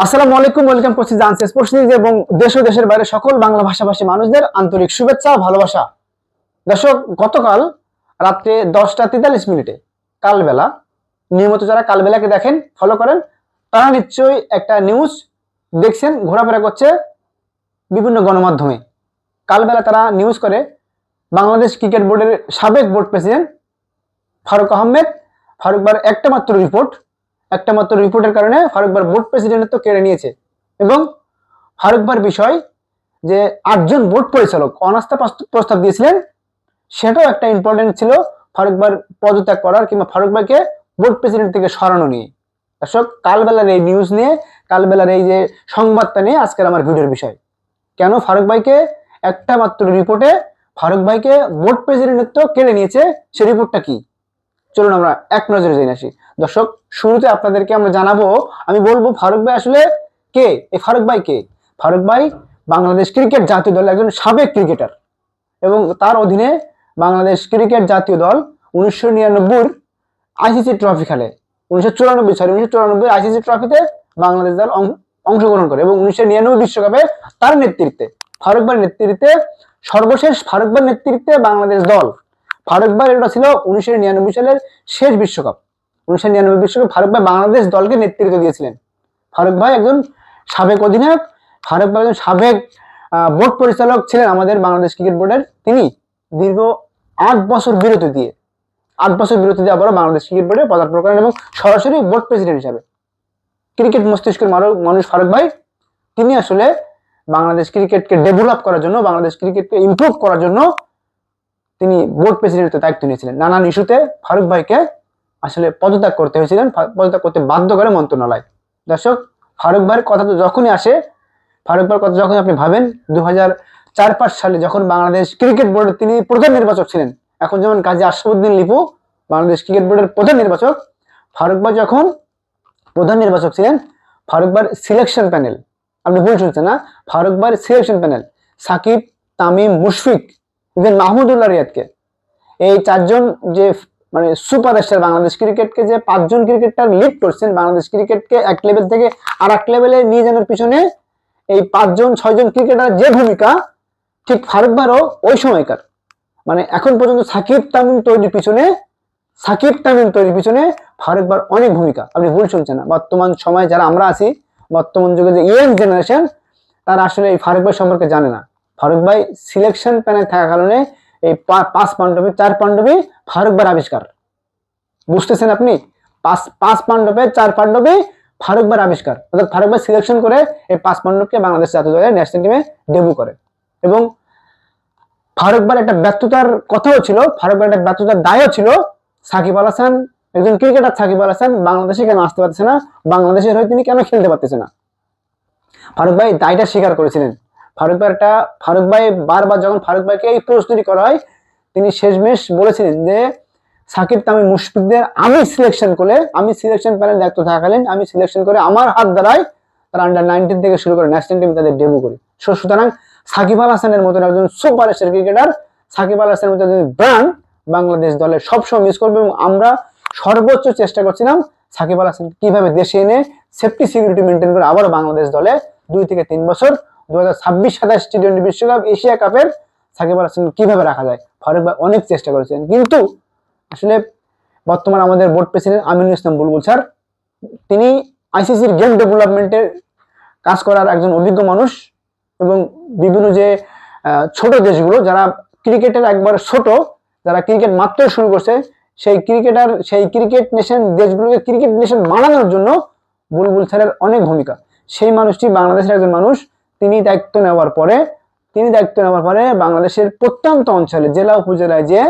আসসালামু আলাইকুম, ওয়েলকাম করছি জানসে স্পোর্টস নিউজ এবং দেশ ও দেশের বাইরে সকল বাংলা ভাষাভাষী মানুষদের আন্তরিক শুভেচ্ছা, ভালোবাসা। দর্শক, গতকাল রাত্রে দশটা তেতাল্লিশ মিনিটে কালবেলা, নিয়মিত যারা কালবেলাকে দেখেন ফলো করেন, তারা নিশ্চয়ই একটা নিউজ দেখছেন, ঘোরাফেরা করছে বিভিন্ন গণমাধ্যমে। কালবেলা তারা নিউজ করে বাংলাদেশ ক্রিকেট বোর্ডের সাবেক বোর্ড প্রেসিডেন্ট ফারুক আহমেদ। ফারুকবার একটা মাত্র রিপোর্ট একটা মাত্র রিপোর্টের কারণে ফারুকবার বোর্ড প্রেসিডেন্টের তো কেড়ে নিয়েছে। এবং ফারুকবার বিষয় যে আটজন বোর্ড পরিচালক অনাস্থা প্রস্ত- প্রস্তাব দিয়েছিলেন, সেটাও একটা ইম্পর্টেন্ট ছিল ফারুকবার পদত্যাগ করার কিংবা ফারুকবারকে বোর্ড প্রেসিডেন্ট থেকে সরানো নিয়ে। দর্শক, কালবেলার এই নিউজ নিয়ে, কালবেলার এই যে সংবাদটা নিয়ে আজকের আমার ভিডিওর বিষয়। কেন ফারুক ভাইকে একটা মাত্র রিপোর্টে ফারুক ভাইকে বোর্ড প্রেসিডেন্টত্ব কেড়ে নিয়েছে, সে রিপোর্টটা কি? চলুন আমরা এক নজরে জেনে আসি। দর্শক, শুরুতে আপনাদেরকে আমরা জানাব, আমি বলব ফারুক ভাই আসলে কে? এই ফারুক ভাই কে? ফারুক ভাই বাংলাদেশ ক্রিকেট জাতীয় দলের একজন সাবেক ক্রিকেটার এবং তার অধীনে বাংলাদেশ ক্রিকেট জাতীয় দল উনিশশো নিরানব্বই আইসিসি ট্রফি খেলে। উনিশশো চুরানব্বই সরি উনিশশো চুরানব্বই আইসিসি ট্রফিতে বাংলাদেশ দল অংশগ্রহণ করে এবং উনিশশো নিরানব্বই বিশ্বকাপে তার নেতৃত্বে, ফারুক ভাইয়ের নেতৃত্বে, সর্বশেষ ফারুক ভাইয়ের নেতৃত্বে বাংলাদেশ দল ফারুক ভাই ছিল উনিশশো নিরানব্বই সালের শেষ বিশ্বকাপ। উনিশশো নিরানব্বই বিশ্বকাপ ফারুক ভাই বাংলাদেশ দলকে নেতৃত্ব দিয়েছিলেন। ফারুক ভাই একজন সাবেক অধিনায়ক, ফারুক ভাই একজন সাবেক বোর্ড পরিচালক ছিলেন আমাদের বাংলাদেশ ক্রিকেট বোর্ডের। তিনি দীর্ঘ আট বছর বিরতি দিয়ে, আট বছর বিরতি দিয়ে আবারও বাংলাদেশ ক্রিকেট বোর্ডে পদার্পণ করেন এবং সরাসরি বোর্ড প্রেসিডেন্ট হিসাবে। ক্রিকেট মস্তিষ্কের মানুষ ফারুক ভাই, তিনি আসলে বাংলাদেশ ক্রিকেটকে ডেভেলপ করার জন্য, বাংলাদেশ ক্রিকেটকে ইমপ্রুভ করার জন্য তিনি বোর্ড প্রেসিডেন্টের দায়িত্ব নিয়েছিলেন। নানান ইস্যুতে ফারুক ভাইকে আসলে পদত্যাগ করতে হয়েছিলেন পদত্যাগ করতে বাধ্য করে মন্ত্রণালয়। দর্শক, ফারুক ভাইয়ের কথা তো যখনই আসে, ফারুক ভাইয়ের কথা যখন আপনি ভাবেন দু চার পাঁচ সালে যখন বাংলাদেশ ক্রিকেট বোর্ডের তিনি প্রধান নির্বাচক ছিলেন, এখন যেমন কাজী আশরাফুদ্দিন লিপু, বাংলাদেশ ক্রিকেট বোর্ডের প্রধান নির্বাচক, ফারুক ভাই যখন প্রধান নির্বাচক ছিলেন, ফারুক সিলেকশন প্যানেল আপনি ভুল শুনছেন না? Faruque selection panel Shakib, Tamim, Mushfiq even Mahmudullah রিয়াদকে। এই চারজন যে মানে সুপারস্টার বাংলাদেশ ক্রিকেটকে যে পাঁচজন ক্রিকেটার লিড করছেন বাংলাদেশ ক্রিকেটকে এক লেভেল থেকে আর এক লেভেলে নিয়ে যাওয়ার পিছনে এই পাঁচজন, ছয়জন ক্রিকেটার যে ভূমিকা, ঠিক ফারুক ভাইয়েরও ওই সময়কার। মানে এখন পর্যন্ত সাকিব তামিম তৈরির পিছনে, সাকিব তামিম তৈরির পিছনে ফারুক ভাইয়ের অনেক ভূমিকা। আপনি ভুল শুনছেন না। বর্তমান সময়ে যারা আমরা আছি, বর্তমান যুগে যে ইয়াং জেনারেশন তারা আসলে এই ফারুক সম্পর্কে জানে না। ফারুক ভাই সিলেকশন প্যানেল থাকার কারণে এই পাঁচ পাণ্ডবে, চার পাণ্ডবে ফারুক ভাইয়ের আবিষ্কার। বুঝতেছেন আপনি? পাঁচ পাঁচ পাণ্ডবে, চার পাণ্ডবে ফারুক ভাইয়ের আবিষ্কার। অর্থাৎ ফারুক ভাই সিলেকশন করে এই পাঁচ পাণ্ডবকে বাংলাদেশ জাতীয় দলের ন্যাশনাল টিমে ডেবু করে। এবং ফারুক ভাইয়ের একটা ব্যর্থতার কথাও ছিল, ফারুক ভাইয়ের একটা ব্যর্থতার দায়ও ছিল সাকিব আল হাসান, একজন ক্রিকেটার সাকিব আল হাসান বাংলাদেশে কেন আসতে পারতেছে না? বাংলাদেশের হয়ে তিনি কেন খেলতে পারতেছে না? ফারুক ভাই দায়টা স্বীকার করেছিলেন। ফারুক ভাই একটা, ফারুক ভাই বারবার যখন ফারুক ভাইকে এই প্রশ্নটি করা হয়, তিনি শেষমেশ বলেছিলেন যে, সাকিব তামিম মুশফিকদের আমি সিলেকশন করে আমি সিলেকশন প্যানেল দায়িত্ব থাকাকালীন আমি সিলেকশন করে আমার হাত দ্বারাই তারা আন্ডার নাইনটিন থেকে শুরু করে ন্যাশনাল টিম তাদের ডেবু করি। সো সুতরাং সাকিব আল হাসানের মতন একজন super star cricketer Shakib Al হাসানের মতো একজন ব্র্যান্ড বাংলাদেশ দলের সবসময় মিস করবে এবং আমরা সর্বোচ্চ চেষ্টা করছিলাম সাকিব আল হাসান কীভাবে দেশে এনে সেফটি সিকিউরিটি মেনটেন করে আবার বাংলাদেশ দলে দুই থেকে তিন বছর দু হাজার ছাব্বিশ সাতাশ টি টোয়েন্টি বিশ্বকাপ এশিয়া কাপের সাকিব আল হাসান কীভাবে রাখা যায়? ফারুক ভাই অনেক চেষ্টা করেছেন, কিন্তু আসলে বর্তমান আমাদের board president Aminul Islam Bulbul sir, তিনি আইসিসির গেম ডেভেলপমেন্টের কাজ করার একজন অভিজ্ঞ মানুষ এবং বিভিন্ন যে ছোট দেশগুলো, যারা ক্রিকেটের একবার ছোট, যারা ক্রিকেট মাত্র শুরু করছে, সেই ক্রিকেটার, সেই ক্রিকেট নেশন দেশগুলোকে ক্রিকেট নেশন বানানোর জন্য বুলবুল স্যারের অনেক ভূমিকা। সেই মানুষটি বাংলাদেশের একজন মানুষ তিনি দায়িত্ব নেওয়ার পরে, তিনি দায়িত্ব নেওয়ার পরে বাংলাদেশের প্রত্যন্ত অঞ্চলে, জেলা উপজেলায় যে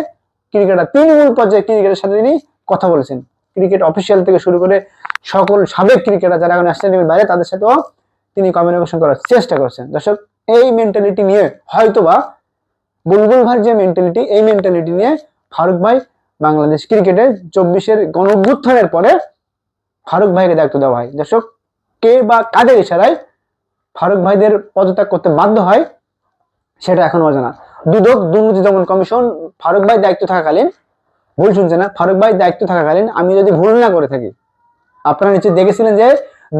ক্রিকেটার, তৃণমূল পর্যায়ে ক্রিকেটের সাথে তিনি কথা বলেছেন। ক্রিকেট অফিসিয়াল থেকে শুরু করে সকল সাবেক ক্রিকেটার যারা এখন টিমের বাইরে, তাদের সাথেও তিনি কমিউনিকেশন করার চেষ্টা করছেন। দর্শক, এই মেন্টালিটি নিয়ে হয়তোবা বুলবুল ভাইয়ের যে মেন্টালিটি এই মেন্টালিটি নিয়ে ফারুক ভাই বাংলাদেশ ক্রিকেটে চব্বিশের গণ পরে ফারুক ভাইকে দায়িত্ব দেওয়া হয়। দর্শক, কে বা কাদের ইশারায় ফারুক ভাইদের পদত্যাগ করতে বাধ্য হয়, সেটা এখন অজানা। দুদক দুর্নীতি দমন কমিশন ফারুক ভাই দায়িত্ব থাকাকালীন, ভুল শুনছে না, ফারুক ভাই দায়িত্ব থাকাকালীন আমি যদি ভুল না করে থাকি, আপনারা নিশ্চয়ই দেখেছিলেন যে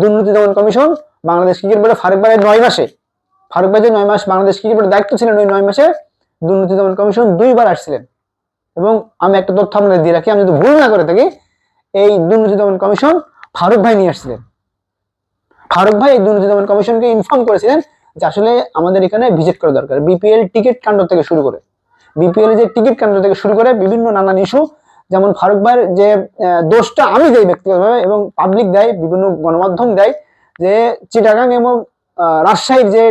দুর্নীতি দমন কমিশন বাংলাদেশ ক্রিকেট বোর্ডে ফারুক ভাইয়ের নয় মাসে, ফারুক ভাই যে নয় মাস বাংলাদেশ ক্রিকেট বোর্ডের দায়িত্ব ছিলেন, ওই নয় মাসে দুর্নীতি দমন কমিশন দুইবার আসছিলেন। এবং আমি একটা তথ্য আপনাদের দিয়ে রাখি, আমি যদি ভুল না করে থাকি, এই দুর্নীতি দমন কমিশন ফারুক ভাই নিয়ে আসছিলেন। ফারুক ভাই দুর্নীতি দমন কমিশনকে ইনফর্ম করেছিলেন যে আসলে আমাদের এখানে ভিজিট করা দরকার। বিপিএল টিকিট কাণ্ড থেকে শুরু করে। বিপিএল যে টিকিট কাণ্ড থেকে শুরু করে বিভিন্ন নানান ইস্যু যেমন ফারুক ভাইয়ের যে দোষটা আমি দেই ব্যক্তিগতভাবে এবং পাবলিক দেয়, বিভিন্ন গণমাধ্যম দেয় যে চিটাগাং এবং রাজশাহীর যে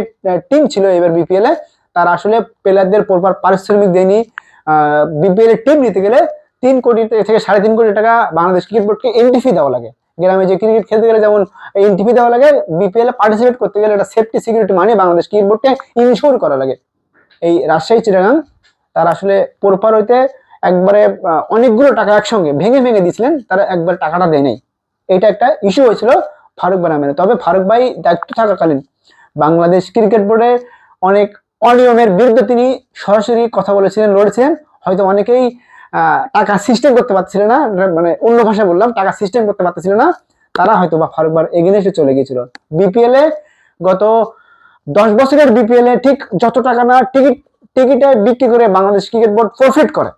টিম ছিল এবার বিপিএল এ, তারা আসলে প্লেয়ারদের পরপর পারিশ্রমিক দেয়নি। বিপিএল এর টিম নিতে গেলে তিন কোটি থেকে সাড়ে তিন কোটি টাকা বাংলাদেশ ক্রিকেট বোর্ডকে এন্ট্রি ফি দেওয়া লাগে। গ্রামে যে ক্রিকেট খেলতে গেলে যেমন এন্ট্রি দেওয়া লাগে বিপিএল এ পার্টিসিপেট করতে গেলে একটা সেফটি সিকিউরিটি মানে বাংলাদেশ ক্রিকেট বোর্ডকে ইনশোর করা লাগে। এই রাজশাহী, চিটাগাং, তারা আসলে পরপর হইতে একবারে অনেকগুলো টাকা একসঙ্গে ভেঙে ভেঙে দিয়েছিলেন, তারা একবার টাকাটা দেয় নাই। এটা একটা ইস্যু হয়েছিল ফারুক ভাই নামে তবে ফারুক ভাই দায়িত্ব থাকাকালীন বাংলাদেশ ক্রিকেট বোর্ডে অনেক অনিয়মের বিরুদ্ধে তিনি সরাসরি কথা বলেছিলেন, লড়েছিলেন। হয়তো অনেকেই টাকা সিস্টেম করতে পারছিল না মানে অন্য ভাষায় বললাম, টাকা সিস্টেম করতে পারতেছিল না, তারা হয়তো বা ফারুক ভাই এগেনেস্টে চলে গিয়েছিল। বিপিএল এ গত দশ বছরের বিপিএল এ ঠিক যত টাকা না টিকিট টিকিটে বিক্রি করে বাংলাদেশ ক্রিকেট বোর্ড প্রফিট করে।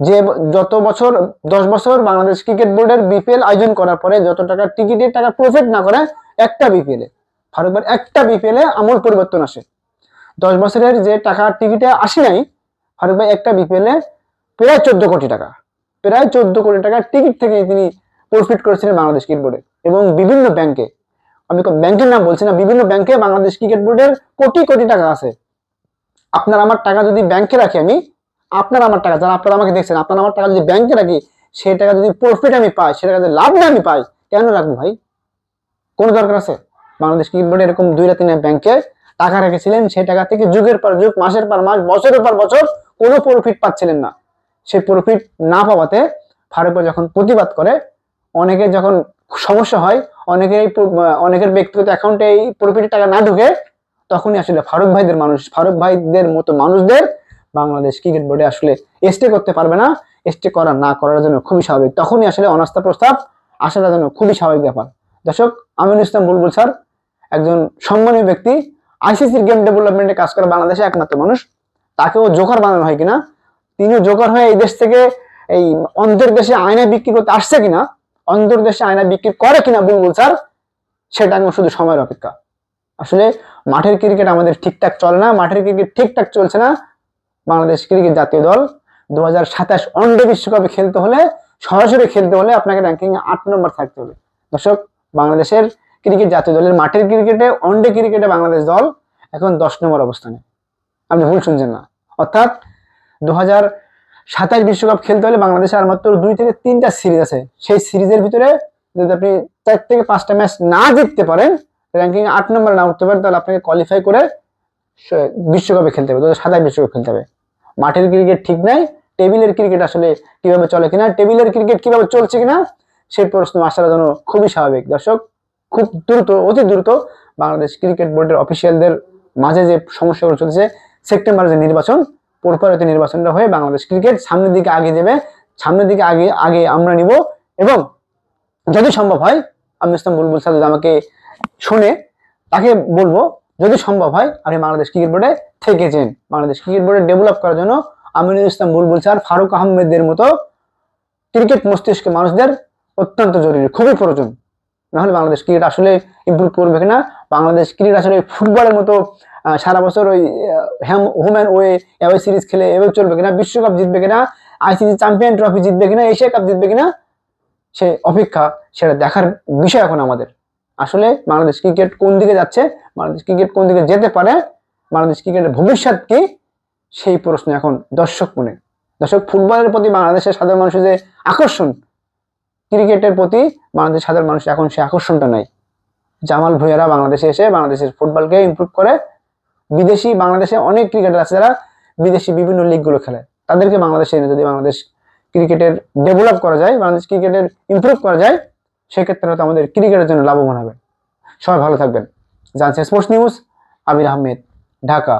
যে যত বছর, দশ বছর বাংলাদেশ ক্রিকেট বোর্ডের বিপিএল আয়োজন করার পরে যত টাকা টিকিটের টাকা প্রফিট না করে, একটা বিপিএল এ, ফারুক ভাই একটা বিপিএল এ আমূল পরিবর্তন আসে। দশ বছরের যে টাকা টিকিটে আসে নাই, ফারুক ভাই একটা বিপিএল এ প্রায় চোদ্দ কোটি টাকা। প্রায় চোদ্দ কোটি টাকার টিকিট থেকে তিনি প্রফিট করেছিলেন বাংলাদেশ ক্রিকেট বোর্ডে এবং বিভিন্ন ব্যাংকে আমি ব্যাংকের নাম বলছি না, বিভিন্ন ব্যাংকে বাংলাদেশ ক্রিকেট বোর্ডের কোটি কোটি টাকা আছে। আপনার আমার টাকা যদি ব্যাংকে রাখি আমি, আপনার আমার টাকা, যারা আপনারা আমাকে দেখছেন, আপনার আমার টাকা যদি ব্যাংকে রাখি, সেই টাকা যদি প্রফিট আমি পাই সে টাকা যদি লাভ না আমি পাই, কেন রাখব ভাই? কোনো দরকার আছে? বাংলাদেশ ক্রিকেট বোর্ডে এরকম দুইটা তিনটা ব্যাংকে টাকা রেখেছিলেন, সেই টাকা থেকে যুগের পর যুগ, মাসের পর মাস, বছরের পর বছর কোনো প্রফিট পাচ্ছিলেন না। সেই প্রফিট না পাওয়াতে ফারুক ভাই যখন প্রতিবাদ করে, অনেকে যখন সমস্যা হয় অনেকের এই অনেকের ব্যক্তিগত অ্যাকাউন্টে এই প্রফিটের টাকা না ঢুকে, তখনই আসলে ফারুক ভাইদের মানুষ, ফারুক ভাইদের মতো মানুষদের বাংলাদেশ ক্রিকেট বোর্ডে আসলে স্টে করতে পারবে না। স্টে করা না করার জন্য খুবই স্বাভাবিক। তখনই আসলে অনাস্থা প্রস্তাব আসার জন্য খুবই স্বাভাবিক ব্যাপার। দর্শক, আমিনুল ইসলাম বুলবুল স্যার একজন সম্মানীয় ব্যক্তি। আইসিসির গেম ডেভেলপমেন্টে কাজ করে বাংলাদেশে একমাত্র মানুষ। তাকেও জোকার বানানো হয় কিনা তিনিও জোগাড় হয়ে এই দেশ থেকে এই অন্তর দেশে আয়না বিক্রি করতে আসছে কিনা অন্তর দেশে আয়না বিক্রি করে কিনা বুলবুল স্যার, সেটা এখন শুধু সময়ের অপেক্ষা। আসলে মাঠের ক্রিকেট আমাদের ঠিকঠাক চলে না, মাঠের ক্রিকেট ঠিকঠাক চলছে না। বাংলাদেশ ক্রিকেট জাতীয় দল দু হাজার সাতাশ ওয়ানডে বিশ্বকাপে খেলতে হলে, সরাসরি খেলতে হলে আপনাকে র্যাঙ্কিং আট নম্বর থাকতে হবে। দর্শক, বাংলাদেশের ক্রিকেট জাতীয় দলের মাঠের ক্রিকেটে ওয়ানডে ক্রিকেটে বাংলাদেশ দল এখন দশ নম্বর অবস্থানে। আপনি ভুল শুনছেন না। অর্থাৎ দু হাজার সাতাশ বিশ্বকাপ খেলতে হলে বাংলাদেশে আর মাত্র দুই থেকে তিনটা সিরিজ আছে। সেই সিরিজের ভিতরে যদি আপনি চার থেকে পাঁচটা ম্যাচ না জিততে পারেন র্যাঙ্কিং আট নম্বরে না উঠতে পারেন, তাহলে আপনাকে কোয়ালিফাই করে বিশ্বকাপে খেলতে হবে, দু হাজার সাতাশ বিশ্বকাপ খেলতে হবে। মাঠের ক্রিকেট ঠিক নাই, টেবিলের ক্রিকেট আসলে কীভাবে চলে কিনা, টেবিলের ক্রিকেট কীভাবে চলছে কিনা, সেই প্রশ্ন আসার জন্য খুবই স্বাভাবিক। দর্শক, খুব দ্রুত, অতি দ্রুত বাংলাদেশ ক্রিকেট বোর্ডের অফিসিয়ালদের মাঝে যে সমস্যাগুলো চলছে সেপ্টেম্বরে যে নির্বাচন পরপরতে নির্বাচনটা হয়ে বাংলাদেশ ক্রিকেট সামনের দিকে আগে যাবে সামনের দিকে আগে আগে আমরা নিব এবং যদি সম্ভব হয়, আমি ইসলাম বুলবুল যদি আমাকে শুনে, তাকে বলব, যদি সম্ভব হয়, আপনি বাংলাদেশ ক্রিকেট বোর্ডে থেকে যান বাংলাদেশ ক্রিকেট বোর্ডে ডেভেলপ করার জন্য আমিনুল ইসলাম বুলবুল স্যার ফারুক আহমেদের মতো ক্রিকেট মস্তিষ্কে মানুষদের অত্যন্ত জরুরি, খুবই প্রয়োজন। নাহলে বাংলাদেশ ক্রিকেট আসলে ইমপ্রুভ করবে কিনা, বাংলাদেশ ক্রিকেট আসলে ফুটবলের মতো সারা বছর ওই home home and way away series খেলে এভাবে চলবে কিনা, বিশ্বকাপ জিতবে কিনা, আইসিসি চ্যাম্পিয়ন ট্রফি জিতবে কিনা, এশিয়া কাপ জিতবে কিনা, সে অপেক্ষা, সেটা দেখার বিষয় এখন আমাদের। আসলে বাংলাদেশ ক্রিকেট কোন দিকে যাচ্ছে, বাংলাদেশ ক্রিকেট কোন দিকে যেতে পারে, বাংলাদেশ ক্রিকেটের ভবিষ্যৎ কি, সেই প্রশ্ন এখন দর্শক মনে। দর্শক, ফুটবলের প্রতি বাংলাদেশের সাধারণ মানুষের যে আকর্ষণ, ক্রিকেটের প্রতি বাংলাদেশের সাধারণ মানুষ এখন সে আকর্ষণটা নাই। জামাল ভুঁইয়ারা বাংলাদেশে এসে বাংলাদেশের ফুটবলকে ইমপ্রুভ করে বিদেশি, বাংলাদেশে অনেক ক্রিকেটার আছে যারা বিদেশি বিভিন্ন লিগগুলো খেলে। তাদেরকে বাংলাদেশে এনে যদি বাংলাদেশ ক্রিকেটের ডেভেলপ করা যায়, বাংলাদেশ ক্রিকেটের ইম্প্রুভ করা যায়, সেক্ষেত্রে হয়তো আমাদের ক্রিকেটের জন্য লাভবান হবে। সবাই ভালো থাকবেন। জানছে স্পোর্টস নিউজ আমির আহমেদ, ঢাকা।